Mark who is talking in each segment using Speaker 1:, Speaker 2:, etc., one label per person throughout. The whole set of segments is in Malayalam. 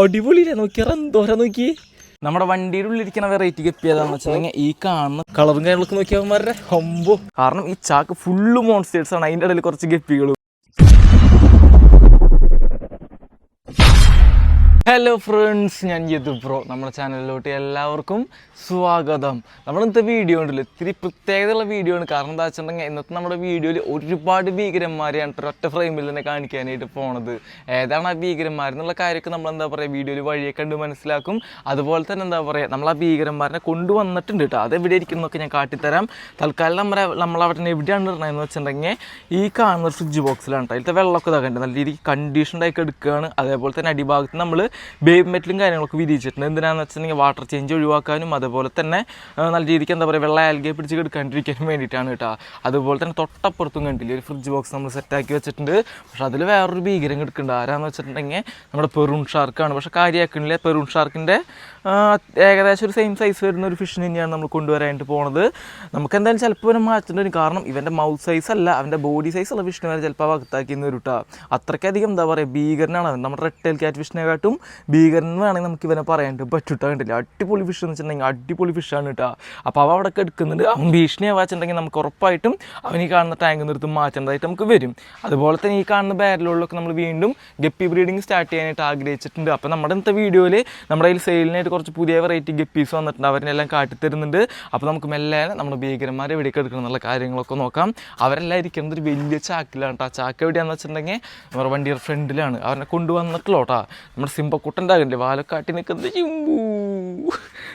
Speaker 1: അടിപൊളിയില്ലേ? നോക്കിയാ എന്തോരാ നോക്കി. നമ്മുടെ വണ്ടിയുടെ ഉള്ളിലിരിക്കുന്ന വെറൈറ്റി ഗപ്പി വെച്ചിട്ടുണ്ടെങ്കിൽ ഈ കാണുന്ന കളറും കാര്യങ്ങളൊക്കെ നോക്കിയവന്മാരുടെ ഹമ്പോ. കാരണം ഈ ചാക്ക് ഫുള്ള് മോൺസ്റ്റേഴ്സ് ആണ്. അതിന്റെ ഇടയിൽ കുറച്ച് ഗപ്പികളും. ഹലോ ഫ്രണ്ട്സ് ഞാൻ യദു ബ്രോ നമ്മുടെ ചാനലിലോട്ട് എല്ലാവർക്കും സ്വാഗതം. നമ്മൾ ഇന്നത്തെ വീഡിയോ ഉണ്ടല്ലോ ഇത്തിരി പ്രത്യേകതയുള്ള വീഡിയോ ആണ്. കാരണം എന്താ വെച്ചിട്ടുണ്ടെങ്കിൽ ഇന്നത്തെ നമ്മുടെ വീഡിയോയിൽ ഒരുപാട് ഭീകരന്മാരെയാണ് ഒറ്റ ഫ്രെയിമിൽ തന്നെ കാണിക്കാനായിട്ട് പോണത്. ഏതാണ് ആ ഭീകരന്മാരെന്നുള്ള കാര്യമൊക്കെ നമ്മൾ എന്താ പറയുക വീഡിയോയിൽ വഴിയെ കണ്ട് മനസ്സിലാക്കും. അതുപോലെ തന്നെ എന്താ പറയുക നമ്മൾ ആ ഭീകരന്മാരെ കൊണ്ടുവന്നിട്ടുണ്ട് കേട്ടോ അത് എവിടെ ഇരിക്കുന്നതൊക്കെ ഞാൻ കാട്ടിത്തരാം. തൽക്കാലം നമ്മുടെ നമ്മൾ അവിടെ എവിടെയാണ് ഇടണമെന്ന് വെച്ചിട്ടുണ്ടെങ്കിൽ ഈ കാണുന്ന ഫ്രിഡ്ജ് ബോക്സിലാണ് കേട്ടോ അതിലത്തെ വെള്ളമൊക്കെ ഇതാക്കേണ്ടത് നല്ല രീതിക്ക് കണ്ടീഷൻഡായി എടുക്കുകയാണ് അതേപോലെ തന്നെ അടിഭാഗത്ത് നമ്മൾ ബേബ് മെറ്റലും കാര്യങ്ങളൊക്കെ വിരിയിച്ചിട്ടുണ്ട്. എന്തിനാണെന്ന് വെച്ചിട്ടുണ്ടെങ്കിൽ വാട്ടർ ചേഞ്ച് ഒഴിവാക്കാനും അതുപോലെ തന്നെ നല്ല രീതിക്ക് എന്താ പറയുക വെള്ള ആൽഗയെ പിടിച്ച് കെടുക്കാണ്ടിരിക്കാനും വേണ്ടിയിട്ടാണ് കേട്ടോ. അതുപോലെ തന്നെ തൊട്ടപ്പുറത്തും കണ്ടില്ലേ ഒരു ഫ്രിഡ്ജ് ബോക്സ് നമ്മൾ സെറ്റാക്കി വെച്ചിട്ടുണ്ട്. പക്ഷേ അതിൽ വേറൊരു ഭീകരം കിടക്കുന്നുണ്ട്. ആരാന്ന് വെച്ചിട്ടുണ്ടെങ്കിൽ നമ്മുടെ പെറൂൺ ഷാർക്കാണ്. പക്ഷേ കാര്യമാക്കണില്ല. പെറൂൺ ഷാർക്കിന്റെ ഏകദേശം ഒരു സെയിം സൈസ് വരുന്ന ഒരു ഫിഷിന് തന്നെയാണ് നമ്മൾ കൊണ്ടുവരാനായിട്ട് പോണത്. നമുക്ക് എന്തായാലും ചിലപ്പോൾ ഇവനെ മാറ്റേണ്ടി വരും. കാരണം ഇവന്റെ മൗത്ത് സൈസ് അല്ല അവന്റെ ബോഡി സൈസ് ഉള്ള ഫിഷിനെ വരെ ചിലപ്പോൾ വകത്താക്കിന്ന് വരും കേട്ടോ അത്രയ്ക്കധികം എന്താ പറയുക ഭീകരനാണ് അവൻ. നമ്മുടെ ടൈൽ ക്യാറ്റ് ഫിഷിനെക്കാട്ടും ഭീകരൻ എന്ന് വേണമെങ്കിൽ നമുക്ക് ഇവനെ പറയാനായിട്ട് പറ്റൂട്ടാ കണ്ടില്ല? അടിപൊളി ഫിഷ് എന്ന് വെച്ചിട്ടുണ്ടെങ്കിൽ അടിപൊളി ഫിഷാണ് കേട്ടോ അപ്പോൾ അവ അവിടെ എടുക്കുന്നുണ്ട്. അവൻ ഭീഷണിയാ വെച്ചിട്ടുണ്ടെങ്കിൽ നമുക്ക് ഉറപ്പായിട്ടും അവൻ ഈ കാണുന്ന ടാങ്ക് നിർത്തി മാറ്റേണ്ടതായിട്ട് നമുക്ക് വരും. അതുപോലെ തന്നെ ഈ കാണുന്ന ബാരലുകളിലൊക്കെ നമ്മൾ വീണ്ടും ഗപ്പി ബ്രീഡിങ് സ്റ്റാർട്ട് ചെയ്യാനായിട്ട് ആഗ്രഹിച്ചിട്ടുണ്ട്. അപ്പോൾ നമ്മുടെ ഇന്നത്തെ വീഡിയോയിൽ നമ്മുടെ കയ്യിൽ സെയിലിനായിട്ട് കുറച്ച് പുതിയ വെറൈറ്റി ഗപ്പീസ് വന്നിട്ടുണ്ട്. അവരെല്ലാം കാട്ടിത്തരുന്നുണ്ട്. അപ്പോൾ നമുക്ക് മെല്ലെ നമ്മുടെ ഭീകരന്മാരെ എവിടേക്ക് എടുക്കണം എന്നുള്ള കാര്യങ്ങളൊക്കെ നോക്കാം. അവരെല്ലാം ഇരിക്കുന്നത് ഒരു വലിയ ചാക്കിലാണ് കേട്ടോ ചാക്ക് എവിടെയാണെന്ന് വെച്ചിട്ടുണ്ടെങ്കിൽ നമ്മുടെ വണ്ടിയുടെ ഫ്രണ്ടിലാണ് അവരെ കൊണ്ടുവന്നിട്ടുള്ളൂ കേട്ടോ നമ്മുടെ സിംബക്കുട്ടന്റെ ആകണ്ടേ വാലക്കാട്ടി നിൽക്കുന്നത്. ചിമ്പൂ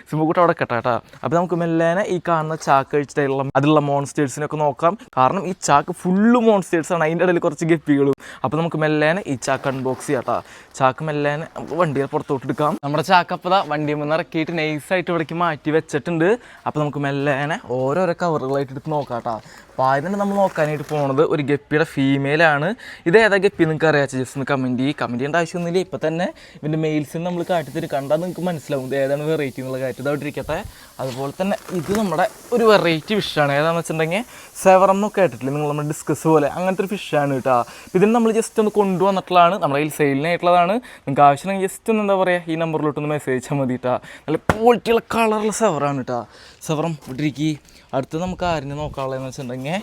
Speaker 1: സിംബക്കുട്ട അവിടെ കേട്ടോ കേട്ടോ. അപ്പോൾ നമുക്ക് മെല്ലേനെ ഈ കാണുന്ന ചാക്ക് കഴിച്ചിട്ടുള്ള അതിലുള്ള മോൺസ്റ്റേഴ്സിനൊക്കെ നോക്കാം. കാരണം ഈ ചാക്ക് ഫുള്ള് മോൺസ്റ്റേഴ്സ് ആണ് അതിന്റെ ഇടയിൽ കുറച്ച് ഗപ്പികളും. അപ്പോൾ നമുക്ക് മെല്ലേനെ ഈ ചാക്ക് അൺബോക്സ് ചെയ്യാം കേട്ടോ. ചാക്ക് മെല്ലേനെ നമുക്ക് വണ്ടിയെ പുറത്തോട്ട് എടുക്കാം. നമ്മുടെ ചാക്ക് അപ്പോൾ വണ്ടിയിൽ നിന്ന് ഇറക്കിയിട്ട് നൈസായിട്ട് ഇവിടേക്ക് മാറ്റി വെച്ചിട്ടുണ്ട്. അപ്പോൾ നമുക്ക് മെല്ലേനെ ഓരോരോ കവറുകളായിട്ട് എടുത്ത് നോക്കാം കേട്ടോ. അപ്പോൾ ആദ്യം നമ്മൾ നോക്കാനായിട്ട് പോണത് ഒരു ഗപ്പിയുടെ ഫീമെയിലാണ് ഇത് ഏതാ ഗപ്പി നിങ്ങൾക്ക് അറിയാച്ച ജസ്റ്റ് ഒന്ന് കമന്റ് ചെയ്യും. കമന്റ് ചെയ്യേണ്ട ആവശ്യമൊന്നുമില്ല. ഇപ്പം തന്നെ ഇവന്റെ മെയിൽസിന് നമ്മൾ കാട്ടിത്തരും. കണ്ടാൽ നിങ്ങൾക്ക് മനസ്സിലാവും ഏതാണ് വെറൈറ്റി എന്നുള്ള കാര്യം. ഇതായിട്ടിരിക്കട്ടെ. അതുപോലെ തന്നെ ഇത് നമ്മുടെ ഒരു വെറൈറ്റി ഫിഷാണ് ഏതാണെന്ന് വെച്ചിട്ടുണ്ടെങ്കിൽ സെവറം എന്നൊക്കെ കേട്ടിട്ടില്ല? നിങ്ങൾ നമ്മൾ ഡിസ്കസ് പോലെ. അങ്ങനത്തെ ഒരു ഫിഷാണ് കേട്ടോ. ഇതിന് നമ്മൾ ജസ്റ്റ് ഒന്ന് കൊണ്ടുവന്നിട്ടുള്ളതാണ്. നമ്മുടെ കയ്യിൽ സെയിലിനായിട്ടുള്ളതാണ് നിങ്ങൾക്ക് ആവശ്യമെങ്കിൽ ജസ്റ്റ് ഒന്ന് എന്താ പറയുക ഈ നമ്പറിലോട്ടൊന്ന് മെസ്സേജ് അയച്ചാൽ മതി കേട്ടോ. നല്ല ക്വാളിറ്റിയുള്ള കളറുള്ള സെവറാണ് കേട്ടോ. സെവറം ഇട്ടിരിക്കി. അടുത്ത് നമുക്ക് ആരിനെ നോക്കാനുള്ളതെന്ന് വെച്ചിട്ടുണ്ടെങ്കിൽ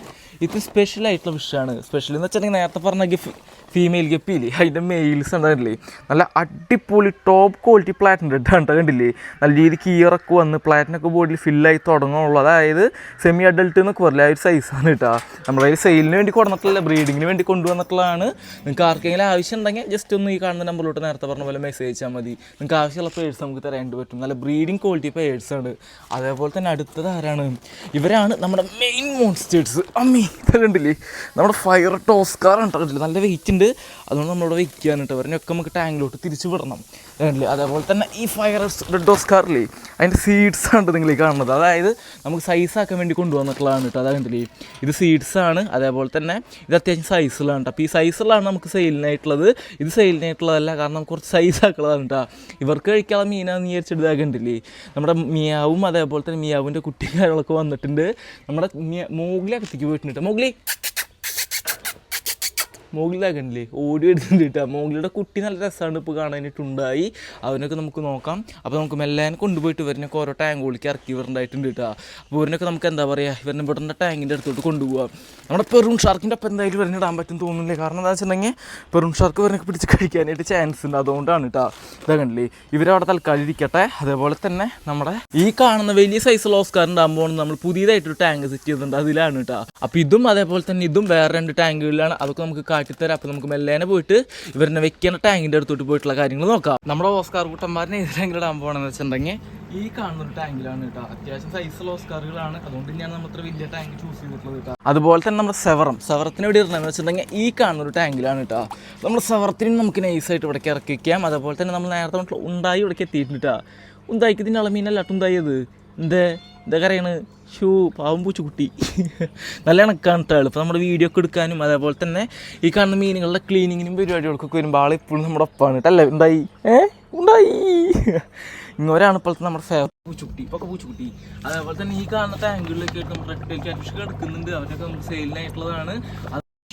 Speaker 1: ഇത് സ്പെഷ്യൽ ആയിട്ടുള്ള ഫിഷാണ് സ്പെഷ്യൽ എന്ന് വെച്ചിട്ടുണ്ടെങ്കിൽ നേരത്തെ പറഞ്ഞ ഗിഫ് ഫീമെയിൽ ഗപ്പിയില്ലേ അതിന്റെ മെയിൽസ് ഉണ്ടായില്ലേ നല്ല അടിപൊളി ടോപ്പ് ക്വാളിറ്റി പ്ലാറ്റിന്റെ ഇട്ടാണ് കണ്ടില്ലേ? നല്ല രീതിക്ക് ഇയറൊക്കെ വന്ന് പ്ലാറ്റിനൊക്കെ ബോഡിയിൽ ഫില്ലായി തുടങ്ങുള്ളൂ അതായത് സെമി അഡൽട്ട് എന്നൊക്കെ പറയില്ല ആ ഒരു സൈസാണ് കേട്ടോ കയ്യിൽ സെയിലിന് വേണ്ടി കൊടുന്നിട്ടുള്ള ബ്രീഡിങ്ങിന് വേണ്ടി കൊണ്ടുവന്നിട്ടുള്ളതാണ്. നിങ്ങൾക്ക് ആർക്കെങ്കിലും ആവശ്യം ഉണ്ടെങ്കിൽ ജസ്റ്റ് ഒന്ന് ഈ കാണുന്ന നമ്പറിലോട്ട് നേരത്തെ പറഞ്ഞ പോലെ മെസ്സേജ് അയച്ചാൽ മതി. നിങ്ങൾക്ക് ആവശ്യമുള്ള പേഴ്സ് നമുക്ക് തരാണ്ട് പറ്റും. നല്ല ബ്രീഡിങ് ക്വാളിറ്റി പേഴ്സ് ആണ്. അതേപോലെ തന്നെ അടുത്തത് ആരാണ്? ഇവരാണ് നമ്മുടെ മെയിൻ മോൺസ്റ്റേഴ്സ് അമ്മി കണ്ടില്ലേ? നമ്മുടെ ഫയർ ടോസ്കാർ കണ്ടില്ലേ? നല്ല വെയിറ്റ് ഉണ്ട്. അതുകൊണ്ട് നമ്മളിവിടെ വെക്കുകയാണ് കേട്ടോ ഒക്കെ നമുക്ക് ടാങ്കിലോട്ട് തിരിച്ചു വിടണം. അല്ലേ അതേപോലെ തന്നെ ഈ ഫയർ റെഡ് ടോസ്കാറില്ലേ അതിന്റെ സീഡ്സ് ആണ് നിങ്ങൾ ഈ കാണുന്നത്. അതായത് നമുക്ക് സൈസ് ആക്കാൻ വേണ്ടി കൊണ്ടുവന്നിട്ടുള്ളതാണ് കേട്ടോ. അതാണ് കണ്ടില്ലേ? ഇത് സീഡ്സ് ആണ്. അതേപോലെ തന്നെ ഇത് അത്യാവശ്യം സൈസുള്ളതാണ് കേട്ടോ. അപ്പോൾ ഈ സൈസുള്ളതാണ് നമുക്ക് സെയിലിനായിട്ടുള്ളത് ഇത് സെയിലിനായിട്ടുള്ളതല്ല കാരണം നമുക്ക് കുറച്ച് സൈസ് ആക്കുള്ളതാണ് കേട്ടോ. ഇവർക്ക് കഴിക്കാനുള്ള മീനാന്ന് വിചാരിച്ചിട്ട് ഇതാ കണ്ടില്ലേ? നമ്മുടെ മിയാവും അതേപോലെ തന്നെ മിയാവിന്റെ കുട്ടികാരങ്ങളൊക്കെ വന്നിട്ടുണ്ട്. നമ്മുടെ മോഗ്ലി അകത്തേക്ക് പോയിട്ടുണ്ട് കേട്ടോ. മോഗ്ലി മോഗ്ലിതാക്കണില്ലേ ഓടി എടുത്തിട്ട് കിട്ടുക മോഗ്ലിയുടെ കുട്ടി നല്ല രസമാണ് ഇപ്പോൾ കാണാനായിട്ടുണ്ടായി. അവനൊക്കെ നമുക്ക് നോക്കാം. അപ്പോൾ നമുക്ക് മെല്ലാൻ കൊണ്ടുപോയിട്ട് ഇവരിനൊക്കെ ഓരോ ടാങ്കുകളിലേക്ക് ഇറക്കി ഇവരുണ്ടായിട്ടുണ്ട് കേട്ടോ. അപ്പോൾ ഇവരിനൊക്കെ നമുക്ക് എന്താ പറയുക ഇവരിനെ ഇവിടുന്ന് ടാങ്കിന്റെ അടുത്തോട്ട് കൊണ്ടുപോകാം നമ്മുടെ പെറൂൺ ഷാർക്കിന്റെ ഒപ്പം എന്തായാലും ഇവരിനെ ഇടാൻ പറ്റും തോന്നുന്നില്ല? കാരണം എന്താ വെച്ചിട്ടുണ്ടെങ്കിൽ പെറൂൺ ഷാർക്ക് ഇവരൊക്കെ പിടിച്ച് കഴിക്കാനായിട്ട് ചാൻസ് ഉണ്ട്. അതുകൊണ്ടാണ് കേട്ടോ. ഇതാ കണ്ടില്ലേ? ഇവരവിടെ തൽക്കാലം ഇരിക്കട്ടെ അതേപോലെ തന്നെ നമ്മുടെ ഈ കാണുന്ന വലിയ സൈസുള്ള ഓസ്കാർ ഉണ്ടാകുമ്പോൾ നമ്മൾ പുതിയതായിട്ടൊരു ടാങ്ക് സെറ്റ് ചെയ്തിട്ടുണ്ട് അതിലാണ് കേട്ടോ. അപ്പോൾ ഇതും അതേപോലെ തന്നെ ഇതും വേറെ രണ്ട് ടാങ്കുകളിലാണ് അതൊക്കെ നമുക്ക് കാട്ടിത്തരാം അപ്പോൾ നമുക്ക് മെല്ലേനെ പോയിട്ട് ഇവരിനെ വെക്കുന്ന ടാങ്കിന്റെ അടുത്തോട്ട് പോയിട്ടുള്ള കാര്യങ്ങൾ നോക്കാം. നമ്മുടെ ഓസ്കാർ കൂട്ടന്മാരനെ ഏതെങ്കിലും ഇടാൻ പോകണമെന്ന് വെച്ചിട്ടുണ്ടെങ്കിൽ ഈ കാണുന്ന ഒരു ടാങ്കിലാണ് കേട്ടോ. അത്യാവശ്യം സൈസുള്ള ഓസ്കാറുകളാണ്. അതുകൊണ്ട് തന്നെയാണ് നമ്മൾ ഇത്ര വലിയ ടാങ്ക് ചൂസ് ചെയ്തിട്ടുള്ളത് കേട്ടോ. അതുപോലെ തന്നെ നമ്മുടെ സെവറം. സെവറത്തിന് ഇവിടെ ഇടണമെന്ന് വെച്ചിട്ടുണ്ടെങ്കിൽ ഈ കാണുന്ന ഒരു ടാങ്കിലാണ് കേട്ടോ. നമ്മൾ സെവറത്തിനും നമുക്ക് നൈസായിട്ട് ഇവിടേക്ക് ഇറക്കി വയ്ക്കാം അതുപോലെ തന്നെ നമ്മൾ നേരത്തെ ഉണ്ടായി ഇവിടേക്ക് എത്തിയിട്ടുണ്ട് കേട്ടോ. ഉണ്ടായിക്കതിന്റെ ഇതിനുള്ള മീനല്ല ഉണ്ടായത് എന്തേ? എന്താ കറിയാണ് ഷൂ പാവം പൂച്ചുകുട്ടി നല്ല ഇണക്കാണ് എളുപ്പം. നമ്മുടെ വീഡിയോ ഒക്കെ എടുക്കാനും അതേപോലെ തന്നെ ഈ കാണുന്ന മീനുകളുടെ ക്ലീനിങ്ങിനും പരിപാടികൾക്കൊക്കെ വരുമ്പോൾ ആൾ ഇപ്പോഴും നമ്മുടെ ഒപ്പമാണ് കേട്ടല്ലേ ഉണ്ടായി ഏ? ഉണ്ടായി ഇങ്ങോരാണ് ഇപ്പോഴത്തെ നമ്മുടെ ഫേവറേറ്റ് പൂച്ചുകുട്ടി ഇപ്പൊക്കെ പൂച്ചുകുട്ടി അതേപോലെ തന്നെ ഈ കാണുന്ന ടാങ്കുകളിലൊക്കെ ആയിട്ട് നമ്മുടെ റെഡ് ക്യാറ്റ് ഫിഷ് കിടക്കുന്നുണ്ട്. അവരൊക്കെ നമുക്ക് സെയിലിനായിട്ടുള്ളതാണ്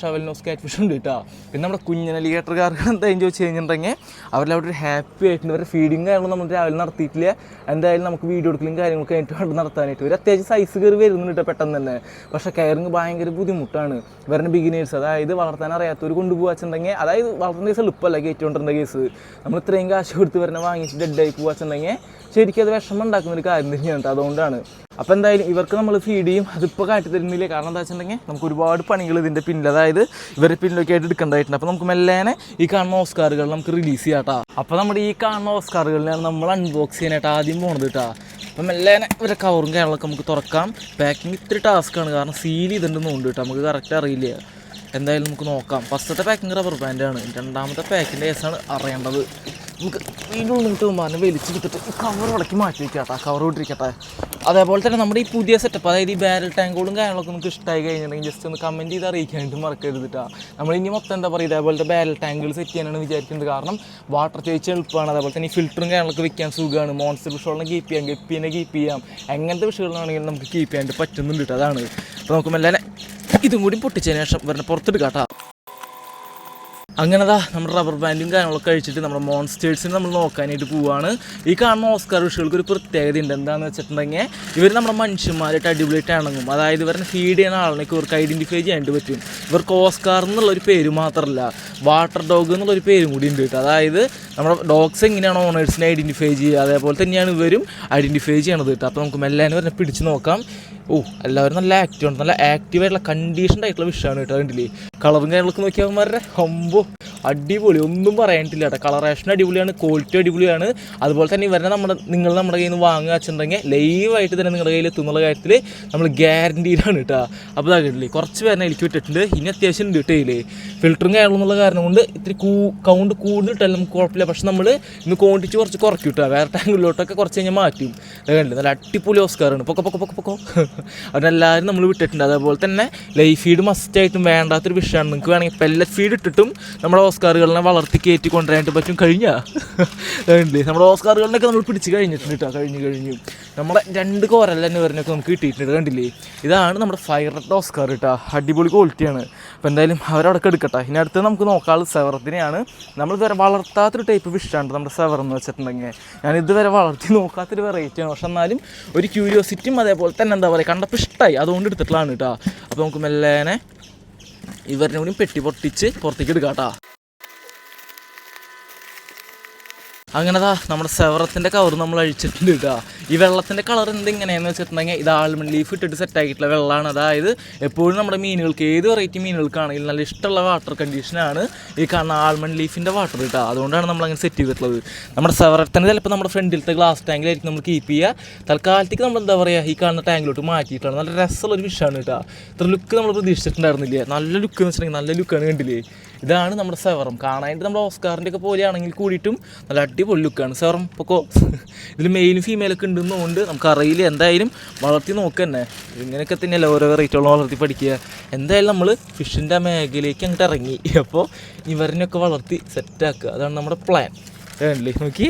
Speaker 1: ഷവലിനോസ് കാറ്റ് ഫിഷ് ഉണ്ട് കേട്ടോ പിന്നെ നമ്മുടെ കുഞ്ഞനലിഗേറ്റർകാർക്ക് എന്താ ചോദിച്ചു കഴിഞ്ഞിട്ടുണ്ടെങ്കിൽ അവരെല്ലാവരും ഒരു ഹാപ്പി ആയിട്ടുണ്ട്. അവരുടെ ഫീഡിങ് കാര്യങ്ങളും നമ്മൾ രാവിലെ നടത്തിയിട്ടില്ല. എന്തായാലും നമുക്ക് വീഡിയോ എടുക്കലും കാര്യങ്ങളൊക്കെ ആയിട്ട് നടത്താനായിട്ട്. ഒരു അത്യാവശ്യം സൈസ് കയറി വരുന്നുണ്ട് കേട്ടോ പെട്ടെന്ന് തന്നെ. പക്ഷേ കയറിങ് ഭയങ്കര ബുദ്ധിമുട്ടാണ്. വരുന്ന ബിഗിനേഴ്സ് അതായത് വളർത്താൻ അറിയാത്തവർ കൊണ്ടുപോകാച്ചുണ്ടെങ്കിൽ അതായത് വളർത്തുന്ന കേസ് എളുപ്പമല്ല കയറ്റി കൊണ്ടിരുന്ന കേസ് നമ്മൾ ഇത്രയും കാശ് കൊടുത്ത് വരുന്ന വാങ്ങിച്ച് ഡെഡായി പോകാച്ചുണ്ടെങ്കിൽ ശരിക്കും അത് വിഷമം ഉണ്ടാക്കുന്ന ഒരു കാര്യം തന്നെയാണ് അതുകൊണ്ടാണ്. അപ്പോൾ എന്തായാലും ഇവർക്ക് നമ്മൾ ഫീഡ് ചെയ്യും. അതിപ്പോൾ തരുന്നില്ല? കാരണം എന്താ വെച്ചിട്ടുണ്ടെങ്കിൽ നമുക്ക് ഒരുപാട് പണികൾ ഇതിന്റെ പിന്നിൽ. അതായത് ഇവരെ പിന്നിലൊക്കെ ആയിട്ട് എടുക്കേണ്ടതായിട്ടുണ്ട്. അപ്പോൾ നമുക്ക് മെല്ലേനെ ഈ കാണുന്ന ഓസ്കാറുകൾ നമുക്ക് റിലീസ് ചെയ്യാം കേട്ടോ അപ്പോൾ നമ്മുടെ ഈ കാണുന്ന ഓസ്കാറുകളിലാണ് നമ്മൾ അൺബോക്സ് ചെയ്യാനായിട്ട് ആദ്യം പോണത് കേട്ടോ അപ്പം മെല്ലേനെ ഇവരെ കവറും കാര്യങ്ങളൊക്കെ നമുക്ക് തുറക്കാം. പാക്കിങ് ഇത്തിരി ടാസ്ക്കാണ് കാരണം സീൽ ചെയ്തിട്ടുണ്ടെന്ന് ഉണ്ട് കേട്ടോ നമുക്ക് കറക്റ്റ് അറിയില്ല. എന്തായാലും നമുക്ക് നോക്കാം. ഫസ്റ്റത്തെ പാക്കിങ് റബ്ബർ ബാൻഡാണ് രണ്ടാമത്തെ പാക്കിന്റെ കേസാണ് അറിയേണ്ടത്. നമുക്ക് വീണ്ടും നിന്നിട്ട് പറഞ്ഞ് വലിച്ചെടുത്തിട്ട് കവർ ഇടയ്ക്ക് മാറ്റി വയ്ക്കട്ടെ കവർ വിട്ടിരിക്കട്ടെ അതേപോലെ തന്നെ നമ്മുടെ ഈ പുതിയ സെറ്റപ്പ് അതായത് ഈ ബാരൽ ടാങ്കുകളും കാര്യങ്ങളൊക്കെ നമുക്ക് ഇഷ്ടമായി കഴിഞ്ഞിട്ടുണ്ടെങ്കിൽ ജസ്റ്റ് ഒന്ന് കമന്റ് ചെയ്ത് അറിയിക്കാനായിട്ട് മറക്കരുതിട്ടാ നമ്മൾ ഇനി മൊത്തം എന്താ പറയുക ഇതേപോലത്തെ ബാരൽ ടാങ്കുകൾ സെറ്റ് ചെയ്യാനാണ് വിചാരിക്കുന്നത്. കാരണം വാട്ടർ ചേച്ചി എളുപ്പമാണ്. അതേപോലെ തന്നെ ഈ ഫിൽറ്ററും കാര്യങ്ങളൊക്കെ വെക്കാൻ സുഖമാണ് മോൺസ്റ്റർ ഫിഷുകളെ കീപ്പ് ചെയ്യാം ഗപ്പിനെ കീപ്പ് ചെയ്യാം. എങ്ങനത്തെ വിഷയങ്ങളാണെങ്കിലും നമുക്ക് കീപ്പ് ചെയ്യാനായിട്ട് പറ്റുന്നുണ്ട് അതാണ്. അപ്പോൾ നമുക്ക് മെല്ലെ ഇതും കൂടി പൊട്ടിച്ചതിന് ശേഷം വരണ പുറത്തെടുക്കാം കേട്ടോ അങ്ങനെതാ നമ്മുടെ റബ്ബർ ബാൻഡും കാര്യങ്ങളൊക്കെ കഴിച്ചിട്ട് നമ്മുടെ മോൺസ്റ്റേഴ്സിനെ നമ്മൾ നോക്കാനായിട്ട് പോവുകയാണ് ഈ കാണുന്ന ഓസ്കാർ വിഷുകൾക്ക് ഒരു പ്രത്യേകത ഉണ്ട് എന്താണെന്ന് വെച്ചിട്ടുണ്ടെങ്കിൽ ഇവർ നമ്മുടെ മനുഷ്യന്മാരായിട്ട് അടിപൊളിയായിട്ട് ഇണങ്ങും. അതായത് ഇവരെ ഫീഡ് ചെയ്യുന്ന ആളിനൊക്കെ ഇവർക്ക് ഐഡന്റിഫൈ ചെയ്യാനായിട്ട് പറ്റും. ഇവർക്ക് ഓസ്കാർ എന്നുള്ള ഒരു പേര് മാത്രമല്ല വാട്ടർ ഡോഗ് എന്നുള്ളൊരു പേരും കൂടി ഉണ്ട് അതായത് നമ്മുടെ ഡോഗ്സ് എങ്ങനെയാണ് ഓണേഴ്സിനെ ഐഡന്റിഫൈ ചെയ്യുക അതേപോലെ തന്നെയാണ് ഇവരും ഐഡന്റിഫൈ ചെയ്യണത് കേട്ടോ. അപ്പോൾ നമുക്ക് മെല്ലാനും പറഞ്ഞാൽ പിടിച്ച് നോക്കാം. ഓ എല്ലാവരും നല്ല ആക്റ്റീവ് ആണ്. നല്ല ആക്റ്റീവ് ആയിട്ടുള്ള കണ്ടീഷൻഡ് ആയിട്ടുള്ള വിഷയമാണ് കേട്ടോ കണ്ടില്ലേ? കളറും കാര്യങ്ങളൊക്കെ നോക്കിയാൽ അവന്മാരുടെ ഹമ്പോ. അടിപൊളി. ഒന്നും പറയാനിട്ടില്ല കേട്ടോ. കളറേഷൻ അടിപൊളിയാണ് ക്വാളിറ്റി അടിപൊളിയാണ്. അതുപോലെ തന്നെ ഇവരെ നമ്മുടെ നിങ്ങൾ നമ്മുടെ കയ്യിൽ നിന്ന് വാങ്ങുക വെച്ചിട്ടുണ്ടെങ്കിൽ ലൈവായിട്ട് തന്നെ നിങ്ങളുടെ കയ്യിൽ എത്തുന്നുള്ള കാര്യത്തിൽ നമ്മൾ ഗ്യാരണ്ടീഡാണ് കേട്ടോ. അപ്പോൾ ഇതാ കിട്ടില്ലേ കുറച്ച് പേരെ എനിക്ക് വിട്ടിട്ടുണ്ട്. ഇനി അത്യാവശ്യം ഉണ്ട് കേട്ടോ ഇതിൽ ഫിൽറ്ററും കാര്യങ്ങളെന്നുള്ള കാരണം കൊണ്ട് ഇത്തിരി കൂ കൗണ്ട് കൂടുതൽ ഇട്ടാലും നമുക്ക് കുഴപ്പമില്ല. പക്ഷെ നമ്മൾ ഇന്ന് ക്വാണ്ടിറ്റി കുറച്ച് കുറയ്ക്കും കേട്ടോ. വേറെ ടാങ്കിലോട്ടൊക്കെ കുറച്ച് കഴിഞ്ഞാൽ മാറ്റും. കണ്ടില്ലേ നല്ല അടിപൊളി ഓസ്കാറാണ് പൊക്കോ പൊക്കോ പൊക്കോ പൊക്കോ. അവരെല്ലാവരും നമ്മൾ വിട്ടിട്ടുണ്ട്. അതേപോലെ തന്നെ ലൈഫ് ഫീഡ് മസ്റ്റായിട്ടും വേണ്ടാത്തൊരു വിഷയമാണ്. നിങ്ങൾക്ക് വേണമെങ്കിൽ പെല്ലറ്റ് ഫീഡ് ഇട്ടിട്ടും നമ്മുടെ ഓസ്കാറുകളിനെ വളർത്തി കയറ്റി കൊണ്ടുവരാനായിട്ട് പറ്റും. കഴിഞ്ഞാൽ കണ്ടില്ലേ? നമ്മുടെ ഓസ്കാറുകളിനൊക്കെ നമ്മൾ പിടിച്ച് കഴിഞ്ഞിട്ടുണ്ട് കേട്ടോ കഴിഞ്ഞ് കഴിഞ്ഞു. നമ്മുടെ രണ്ട് കോരല്ല തന്നെ വരുന്നൊക്കെ നമുക്ക് കിട്ടിയിട്ടുണ്ട്. കണ്ടില്ലേ? ഇതാണ് നമ്മുടെ റെഡ് ഓസ്കാർ കേട്ടോ അടിപൊളി ക്വാളിറ്റിയാണ്. അപ്പോൾ എന്തായാലും അവരവിടെ എടുക്കട്ടെ. ഇനി അടുത്ത് നമുക്ക് നോക്കാനുള്ള സെവറത്തിനെയാണ് നമ്മൾ ഇതുവരെ വളർത്താത്തൊരു ടൈപ്പ് ഫിഷാണ് നമ്മുടെ സെവർ എന്ന് വെച്ചിട്ടുണ്ടെങ്കിൽ. ഞാൻ ഇതുവരെ വളർത്തി നോക്കാത്തൊരു വെറൈറ്റിയാണ് പക്ഷെ എന്നാലും ഒരു ക്യൂരിയോസിറ്റിയും അതേപോലെ തന്നെ എന്താ പറയുക കണ്ടപ്പോൾ ഇഷ്ടമായി അതുകൊണ്ട് എടുത്തിട്ടുള്ളതാണ് കേട്ടോ അപ്പോൾ നമുക്ക് മെല്ലേനെ ഇവരിനെ കൂടി പെട്ടി പൊട്ടിച്ച് പുറത്തേക്ക് എടുക്കാം കേട്ടോ അങ്ങനെതാ നമ്മുടെ സെവറത്തിന്റെ കവർ നമ്മൾ അഴിച്ചിട്ടുണ്ട് കേട്ടോ ഈ വെള്ളത്തിന്റെ കളർ എന്തെങ്ങനെയാണെന്ന് വെച്ചിട്ടുണ്ടെങ്കിൽ ഇത് ആൽമണ്ട് ലീഫ് ഇട്ടിട്ട് സെറ്റ് ആക്കിയിട്ടുള്ള വെള്ളമാണ്. അതായത് എപ്പോഴും നമ്മുടെ മീനുകൾക്ക് ഏത് വെറൈറ്റി മീനുകൾക്കാണെങ്കിലും നല്ല ഇഷ്ടമുള്ള വാട്ടർ കണ്ടീഷനാണ് ഈ കാണുന്ന ആൽമണ്ട് ലീഫിന്റെ വാട്ടർ കേട്ടോ അതുകൊണ്ടാണ് നമ്മൾ അങ്ങനെ സെറ്റ് ചെയ്തിട്ടുള്ളത്. നമ്മുടെ സെവറത്തിന് ചിലപ്പോൾ നമ്മുടെ ഫ്രണ്ടിലത്തെ ഗ്ലാസ് ടാങ്കിലായിരിക്കും നമ്മൾ കീപ്പ് ചെയ്യുക. തൽക്കാലത്തേക്ക് നമ്മൾ എന്താ പറയുക ഈ കാണുന്ന ടാങ്കിലോട്ട് മാറ്റിയിട്ടാണ്. നല്ല രസമുള്ള ഒരു ഫിഷാണ് കേട്ടോ ഇത്ര ലുക്ക് നമ്മൾ പ്രതീക്ഷിച്ചിട്ടുണ്ടായിരുന്നില്ല? നല്ല ലുക്ക് എന്ന് വെച്ചിട്ടുണ്ടെങ്കിൽ നല്ല ലുക്കാണ് കണ്ടില്ലേ? ഇതാണ് നമ്മുടെ സെവറം. കാണാനായിട്ട് നമ്മുടെ ഓസ്കാറിന്റെ ഒക്കെ പോലെയാണെങ്കിൽ കൂടിയിട്ടും നല്ല അടിപൊളി ലുക്കാണ്. സെവറം പൊക്കോ. ഇതിൽ മെയിലും ഫീമെയിലൊക്കെ ഉണ്ടെന്നുകൊണ്ട് നമുക്ക് അറിയില്ല എന്തായാലും വളർത്തി നോക്കുക തന്നെ ഇങ്ങനെയൊക്കെ തന്നെയല്ല ഓരോ വെറൈറ്റികളും വളർത്തി പഠിക്കുക. എന്തായാലും നമ്മൾ ഫിഷിന്റെ മേഖലയിലേക്ക് അങ്ങോട്ട് ഇറങ്ങി. അപ്പോൾ ഇവരിനൊക്കെ വളർത്തി സെറ്റാക്കുക അതാണ് നമ്മുടെ പ്ലാൻ ഏല്ലേ നോക്കി